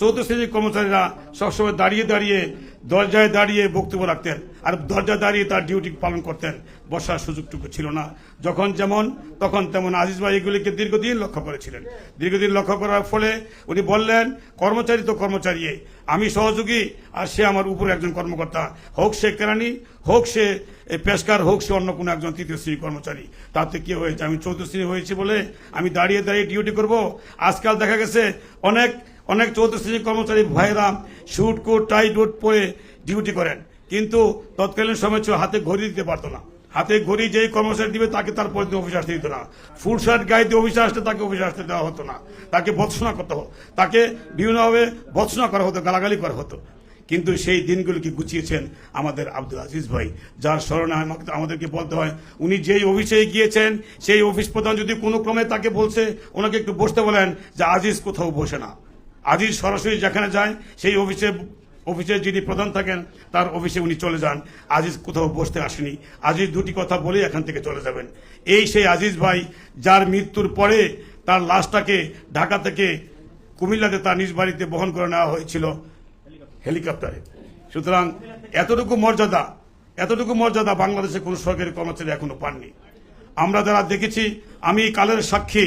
চৌদ্দ শ্রেণির কর্মচারীরা সবসময় দাঁড়িয়ে দাঁড়িয়ে দরজায় দাঁড়িয়ে বক্তব্য রাখতেন আর দরজায় দাঁড়িয়ে তার ডিউটি পালন করতেন। বসার সুযোগটুকু ছিল না। যখন যেমন, তখন তেমন আজিজ ভাই এগুলিকে দীর্ঘদিন লক্ষ্য করেছিলেন। দীর্ঘদিন লক্ষ্য করার ফলে উনি বললেন, কর্মচারী তো কর্মচারী আমি সহযোগী আর সে আমার উপরে একজন কর্মকর্তা। হোক সে কেরানি, হোক সে পেশকার, হোক সে অন্য কোনো একজন তৃতীয় শ্রেণির কর্মচারী। তাতে কি হয়েছে? আমি চৌদ্দ শ্রেণি হয়েছি বলে আমি দাঁড়িয়ে দাঁড়িয়ে ডিউটি করব। আজকাল দেখা গেছে অনেক অনেক চৌদ্দ শ্রেণির কর্মচারী ভাইরা শুট কোট টাই ডুট পরে ডিউটি করেন। কিন্তু তৎকালীন সময় হাতে ঘড়ি দিতে পারতো না। হাতে ঘড়ি যেই কর্মচারী দিবে, তাকে তার পরে দিন অফিসে আসতে দিত না। ফুল শার্ট গায়ে দিয়ে অফিসে আসতে তাকে অফিসে আসতে দেওয়া হতো না। তাকে ভৎসনা করতে হতো। তাকে বিভিন্নভাবে ভৎসনা করা হতো, গালাগালি করা হতো। কিন্তু সেই দিনগুলোকে গুছিয়েছেন আমাদের আব্দুল আজিজ ভাই, যার স্মরণে আমাদেরকে বলতে হয়, উনি যেই অফিসে গিয়েছেন, সেই অফিস প্রধান যদি কোনো ক্রমে তাকে বলছে, ওনাকে একটু বসতে বলেন যে আজিজ কোথাও বসে না। আজিজ সরাসরি যেখানে যায়, সেই অফিসে অফিসে যিনি প্রধান থাকেন, তার অফিসে উনি চলে যান। আজিজ কোথাও বসতে আসেনি। আজিজ দুটি কথা বলে এখান থেকে চলে যাবেন। এই সেই আজিজ ভাই, যার মৃত্যুর পরে তার লাশটাকে ঢাকা থেকে কুমিল্লাতে তার নিজ বাড়িতে বহন করে নেওয়া হয়েছিল হেলিকপ্টারে। সুতরাং এতটুকু মর্যাদা এতটুকু মর্যাদা বাংলাদেশে কোনো সরকারি কর্মচারী এখনও পাননি। আমরা যারা দেখেছি, আমি কালের সাক্ষী।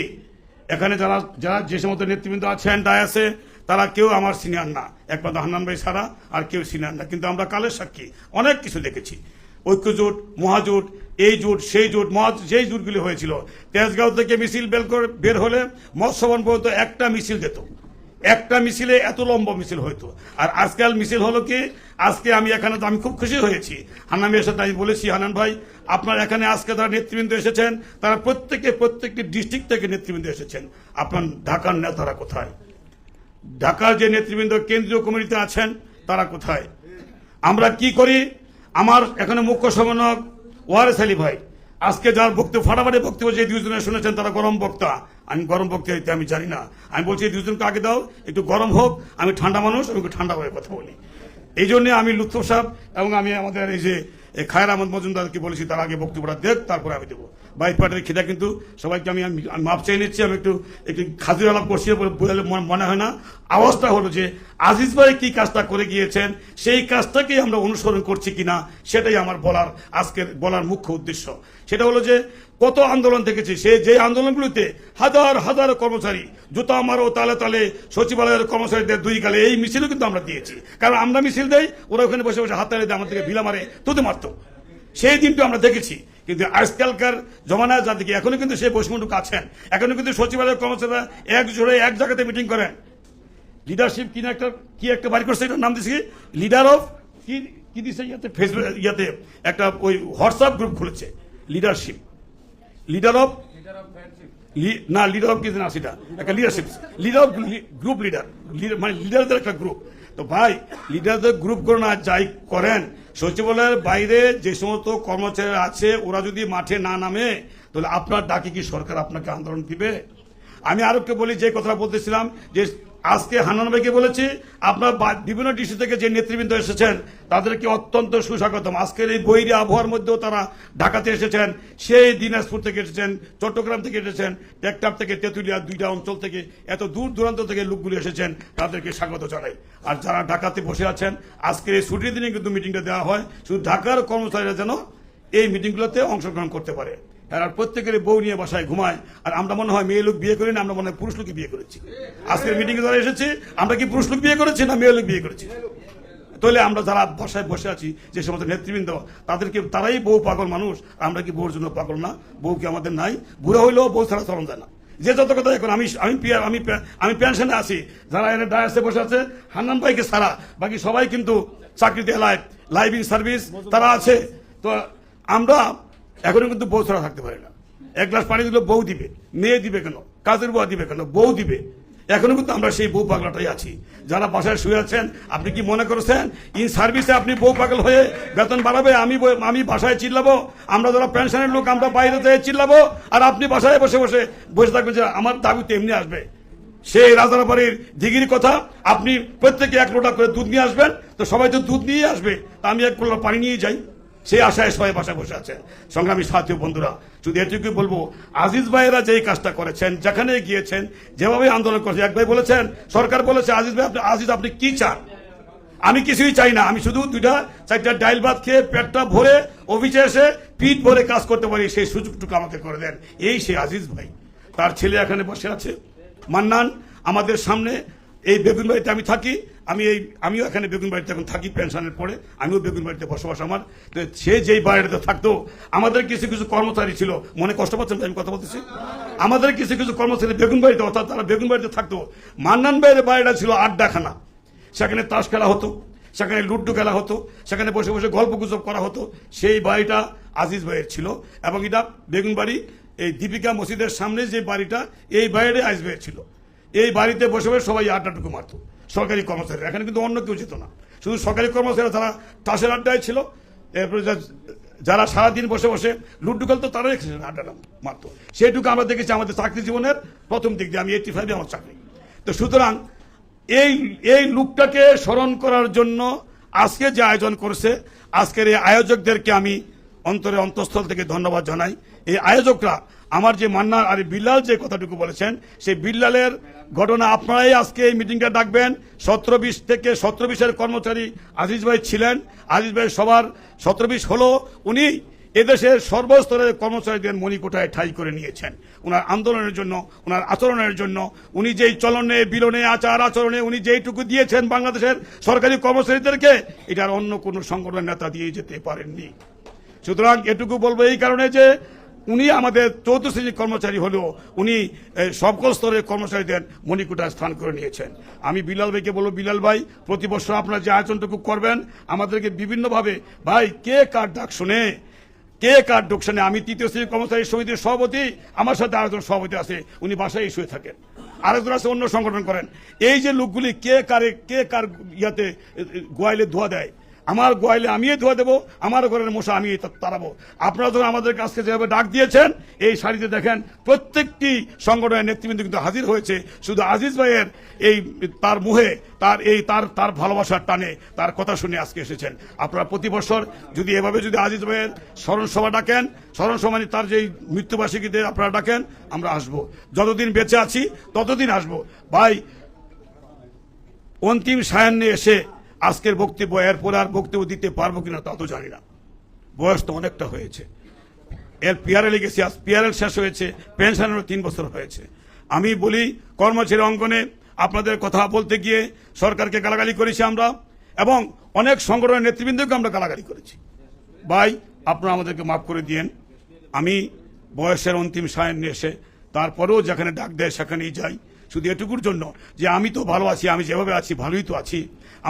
এখানে যারা যারা যে সমস্ত নেতৃবৃন্দ আছেন ডায়াসে তারা কেউ আমার সিনিয়র না। একমাত্র হান্নান ভাই ছাড়া আর কেউ সিনিয়র না। কিন্তু আমরা কালের সাক্ষী। অনেক কিছু দেখেছি। ঐক্যজোট, মহাজোট, এই জোট, সেই জোট মহা যেই জোটগুলি হয়েছিল। তেজগাঁও থেকে মিছিল বের করে, বের হলে মৎস্যবন পর্যন্ত একটা মিছিল যেত। একটা মিছিলে এত লম্বা মিছিল হইতো। আর আজকাল মিছিল হলো কি, আজকে আমি এখানে তো আমি খুব খুশি হয়েছি। হান্নান ভাইয়ের সাথে আমি বলেছি, হান্নান ভাই, আপনার এখানে আজকে তারা নেতৃবৃন্দ এসেছেন। তারা প্রত্যেকে প্রত্যেকটি ডিস্ট্রিক্ট থেকে নেতৃবৃন্দ এসেছেন। আপনার ঢাকার নেতারা কোথায়? ঢাকার যে নেতৃবৃন্দ কেন্দ্রীয় কমিটিতে আছেন, তারা কোথায়? আমরা কি করি? আমার এখানে মুখ্য সমন্বয়ক ওয়ারেস আলী ভাই, আজকে যার বক্তব্য, ফাটাফাটি বক্তব্য যে দুজনে শুনেছেন, তারা গরম বক্তা। আমি গরম বক্তা হইতে আমি জানি না। আমি বলছি, এই দুজনকে আগে দাও, একটু গরম হোক, আমি ঠান্ডা মানুষ, আমি ঠান্ডা হয়ে কথা বলি। এই জন্যে আমি লুৎফর সাহেব এবং আমি আমাদের এই যে খায়ের আহমদ মজুমদারকে বলেছি, তার আগে বক্তব্যটা দেখ, তারপরে আমি দেবো। বাইক পাটের খিদা কিন্তু সবাইকে আমি মাপ চেয়ে নিচ্ছি, আমি একটু একটু খাজুর আলাপ করছি বোঝালে মনে- হয় না। আওয়াজটা হলো যে আজিজ ভাই কি কাজটা করে গিয়েছেন, সেই কাজটাকেই আমরা অনুসরণ করছি কিনা, সেটাই আমার বলার আজকের বলার মুখ্য উদ্দেশ্য। সেটা হলো যে কত আন্দোলন দেখেছি। সে যে আন্দোলনগুলোতে হাজার হাজার কর্মচারী, জুতা মারো, তালে তালে সচিবালয়ের কর্মচারীদের দুই গালে, এই মিছিলও কিন্তু আমরা দিয়েছি। কারণ আমরা মিছিল দেই, ওরা ওখানে বসে বসে হাত তালে দিয়ে থেকে ভিলা মারে, তুতে মারতো। সেই দিনটা আমরা দেখেছি। কিন্তু আজকালকার জমানায় যাদেরকে এখনও কিন্তু সেই বৈষম্যটুকু আছেন। এখনও কিন্তু সচিবালয়ের কর্মচারীরা এক জোরে এক জায়গাতে মিটিং করেন। লিডারশিপ কি না একটা, কি একটা বাড়ি করছে এটার নাম দিয়েছি লিডার অফ কি কি দিছে ইয়াতে? ফেসবুক ইয়াতে একটা ওই হোয়াটসঅ্যাপ গ্রুপ খুলেছে। লিডারশিপ লিডার অফ না লিডার অফ কি না সেটা একটা leadership leader of group leader মানে লিডারদের একটা গ্রুপ তো ভাই লিডারদের গ্রুপ করে না যাই করেন সচিবালয়ের বাইরে যে সমস্ত কর্মচারীরা আছে, ওরা যদি মাঠে না নামে, তাহলে আপনার ডাকে কি সরকার আপনাকে আন্দোলন দিবে? আমি আরও বলি, যে কথা বলতেছিলাম, যে আজকে হানান ভাইকে বলেছি, আপনার বিভিন্ন ডিস্ট্রিক্ট থেকে যে নেতৃবৃন্দ এসেছেন, তাদেরকে অত্যন্ত সুস্বাগতম। আজকের এই বৈরী আবহাওয়ার মধ্যেও তারা ঢাকাতে এসেছেন, সেই দিনাজপুর থেকে এসেছেন, চট্টগ্রাম থেকে এসেছেন, টেকটাপ থেকে তেঁতুলিয়া দুইটা অঞ্চল থেকে এত দূর দূরান্ত থেকে লোকগুলি এসেছেন, তাদেরকে স্বাগত জানাই। আর যারা ঢাকাতে বসে আছেন, আজকের এই ছুটির দিনে কিন্তু মিটিংটা দেওয়া হয়, শুধু ঢাকার কর্মচারীরা যেন এই মিটিংগুলোতে অংশগ্রহণ করতে পারে। আর প্রত্যেকের বউ নিয়ে বাসায় ঘুমায়। আর আমরা মনে হয় মেয়ে লোক বিয়ে করি না, আমরা মনে হয় পুরুষ লোকই বিয়ে করেছি। আজকের মিটিং এ যারা এসেছি, আমরা কি পুরুষ লোক বিয়ে করেছি না মেয়ে লোক বিয়ে করেছি? তাহলে আমরা যারা বাসায় বসে আছি, যে সমস্ত নেতৃবৃন্দ, তাদেরকে তারাই বউ পাগল মানুষ, আমরা কি বউর জন্য পাগল না? বউ কি আমাদের নাই? বুড়ো হইলেও বউ ছাড়া চলন যায় না। যে যত কথা এখন, আমি আমি পি- আমি আমি পেনশনে আছি। যারা এনে ডায়াসে বসে আছে, হান্নান ভাইকে ছাড়া। বাকি সবাই কিন্তু চাকরিতে লাইভ লাইভিং সার্ভিস তারা আছে। তো আমরা এখনও কিন্তু বউ ছাড়া থাকতে পারে না। এক গ্লাস পানি দিলে বউ দিবে। মেয়ে দিবে কেন? কাজের বউ দিবে কেন? বউ দিবে। এখনও কিন্তু আমরা সেই বউ পাগলাটাই আছি। যারা বাসায় শুয়ে আছেন, আপনি কি মনে করেছেন, ইন সার্ভিসে আপনি বউ পাগল হয়ে বেতন বাড়াবে, আমি আমি বাসায় চিল্লাবো? আমরা যারা পেনশনের লোক, আমরা বাইরে থেকে চিল্লাবো? আর আপনি বাসায় বসে বসে বসে থাকবেন যে আমার দাবি তো এমনি আসবে। সেই রাজারাবাড়ির দিঘির কথা, আপনি প্রত্যেকে এক লোটা করে দুধ নিয়ে আসবেন, তো সবাই তো দুধ নিয়ে আসবে। তা আমি এক লোটা পানি নিয়ে যাই। সেই আশায় সবাই বাসায় বসে আছেন সংগ্রামী সাথী বন্ধুরা, শুধু এটুকুই বলব, আজিজ ভাইয়েরা যেই কাজটা করেছেন, যেখানে গিয়েছেন, যেভাবে আন্দোলন করেছেন, এক ভাই বলেছেন, সরকার বলেছে, আজিজ ভাই, আপনি আজিজ, আপনি কি চান? আমি কিছুই চাই না, আমি শুধু দুইটা, চারটা ডাইল ভাত খেয়ে পেটটা ভরে, অফিসে এসে পিঠ ভরে কাজ করতে পারি, সেই সুযোগটুকু আমাকে করে দেন। এই সে আজিজ ভাই। তার ছেলে এখানে বসে আছে। মান্নান, আমাদের সামনে এই বেগুন বাড়িতে আমি থাকি, আমি এই, আমিও এখানে বেগুন বাড়িতে এখন থাকি পেনশনের পরে, আমিও বেগুন বাড়িতে বসবাস আমার। তো সে যেই বাড়িতে থাকতো, আমাদের কিছু কিছু কর্মচারী ছিল, মনে কষ্ট পাচ্ছেন আমি কথা বলতেছি? আমাদের কিছু কিছু কর্মচারী বেগুন বাড়িতে, অর্থাৎ তারা বেগুন বাড়িতে থাকতো। মান্নান ভাইয়ের বাড়িটা ছিল আড্ডাখানা। সেখানে তাস খেলা হতো, সেখানে লুড্ডু খেলা হতো, সেখানে বসে বসে গল্প গুজব করা হতো। সেই বাড়িটা আজিজ ভাইয়ের ছিল এবং এটা বেগুন বাড়ি, এই দীপিকা মসজিদের সামনে যে বাড়িটা, এই বাইরে আজিজ ভাইয়ের ছিল। এই বাড়িতে বসে বসে সবাই আড্ডাটুকু মারতো। সরকারি কর্মচারী এখানে কিন্তু অন্য কেউ যেত না। শুধু সরকারি কর্মচারীরা যারা তাসের আড্ডায় ছিল। এরপরে যারা সারাদিন বসে বসে লুড্ডু খেলতো, তারাই আড্ডাটা মারতো। সেইটুকু আমরা দেখেছি আমাদের চাকরি জীবনের প্রথম দিক দিয়ে। আমি এইটি ফাইভে আমার চাকরি। তো সুতরাং এই এই লুকটাকে স্মরণ করার জন্য আজকে যে আয়োজন করছে, আজকের এই আয়োজকদেরকে আমি অন্তরে অন্তঃস্থল থেকে ধন্যবাদ জানাই। এই আয়োজকরা আমার যে মান্না আর বিল্লাল যে কথাটুকু বলেছেন, সেই বিল্লালের ঘটনা আপনারাই আজকে এই মিটিংটা ডাকবেন। সতেরো বিশ থেকে সতেরো বিশের কর্মচারী আজিজ ভাই ছিলেন। আজিজ ভাই সবার সতেরো বিশ হলো, উনি এদেশের সর্বস্তরের কর্মচারীদের মণিকোটায় ঠাই করে নিয়েছেন। ওনার আন্দোলনের জন্য ওনার আচরণের জন্য, উনি যেই চলনে, বিলনে, আচার আচরণে, উনি যেইটুকু দিয়েছেন বাংলাদেশের সরকারি কর্মচারীদেরকে, এটার অন্য কোনো সংগঠনের নেতা দিয়ে যেতে পারেননি। সুতরাং এটুকু বলব এই কারণে যে উনি আমাদের চৌদ্দ শ্রেণির কর্মচারী হলেও উনি সকল স্তরের কর্মচারীদের মণিকুটায় স্থান করে নিয়েছেন। আমি বিলাল ভাইকে বলব, বিলাল ভাই, প্রতি বছর আপনারা যে আয়োজনটুকু করবেন, আমাদেরকে বিভিন্নভাবে, ভাই, কে কার ডাক শুনে, কে কার ডাক শুনে, আমি তৃতীয় শ্রেণির কর্মচারী সমিতির সভাপতি, আমার সাথে আরেকজন সভাপতি আছে, উনি বাসায় শুয়ে থাকেন। আরেকজন আছে, অন্য সংগঠন করেন। এই যে লোকগুলি কে কারে, কে কার ইয়াতে গোয়ালে ধোয়া দেয় আমার গোয়ালে আমিই ধোয়া দেবো, আমার ঘরের মশা আমি তাড়াবো। আপনারা যখন আমাদের কাছকে যেভাবে ডাক দিয়েছেন, এই শাড়িতে দেখেন প্রত্যেকটি সংগঠনের নেতৃবৃন্দ কিন্তু হাজির হয়েছে। শুধু আজিজ ভাইয়ের এই তার মুহে, তার এই তার তার ভালোবাসার টানে তার কথা শুনে আজকে এসেছেন। আপনারা প্রতি বছর যদি এভাবে যদি আজিজ ভাইয়ের স্মরণ সভা ডাকেন স্মরণ সভা মানে তার যেই মৃত্যুবার্ষিকীতে আপনারা ডাকেন, আমরা আসব। যতদিন বেঁচে আছি, ততদিন আসব। ভাই, অন্তিম সায়ান্নে এসে আজকের বক্তব্য এরপর আর বক্তব্য দিতে পারব কিনা তা তো জানি না। বয়স তো অনেকটা হয়েছে। এর পিয়ারে লেগেছি, আজ পিয়ারের শেষ হয়েছে, পেনশনেরও তিন বছর হয়েছে। আমি বলি কর্মচারী অঙ্গনে আপনাদের কথা বলতে গিয়ে সরকারকে গালাগালি করেছি আমরা, এবং অনেক সংগঠনের নেতৃবৃন্দকে আমরা গালাগালি করেছি। ভাই, আপনারা আমাদেরকে মাফ করে দিয়েন। আমি বয়সের অন্তিম সায়ন এসে, তারপরেও যেখানে ডাক দেয় সেখানেই যাই। শুধু এটুকুর জন্য যে আমি তো ভালো আছি, আমি যেভাবে আছি, ভালোই তো আছি।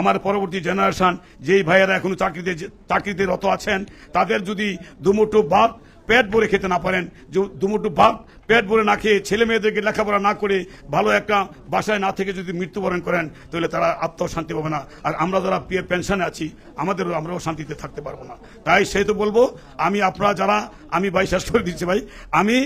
আমার পরবর্তী জেনারেশন যেই ভাইয়েরা এখনও চাকরিতে চাকরিতে রত আছেন, তাদের যদি দুমুঠো বাপ পেট ভরে খেতে না পারেন, যে দুমুঠো ভাত পেট ভরে না খেয়ে ছেলে মেয়েদেরকে লেখাপড়া না করে ভালো একটা বাসায় না থেকে যদি মৃত্যুবরণ করেন, তাহলে তারা আত্মশান্তি পাবে না। আর আমরা যারা পিএ পেনশনে আছি, আমাদেরও আমরাও শান্তিতে থাকতে পারব না। তাই সেই তো বলব, আমি আপনারা যারা আমি ভাই শেষ করে দিচ্ছি ভাই, আমি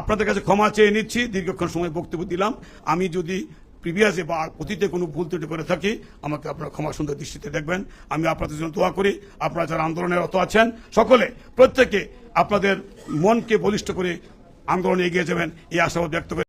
আপনাদের কাছে ক্ষমা চেয়ে নিচ্ছি। দীর্ঘক্ষণ সময় বক্তব্য দিলাম। আমি যদি প্রিভিয়াসে বা অতীতে কোনো ভুল ত্রুটি করে থাকি, আমাকে আপনারা ক্ষমা সুন্দর দৃষ্টিতে দেখবেন। আমি আপনাদের জন্য দোয়া করি। আপনারা যারা আন্দোলনে রত আছেন, সকলে, প্রত্যেকে আপনাদের মনকে বলিষ্ঠ করে আন্দোলনে এগিয়ে যাবেন। এই আশাবাদ ব্যক্ত করে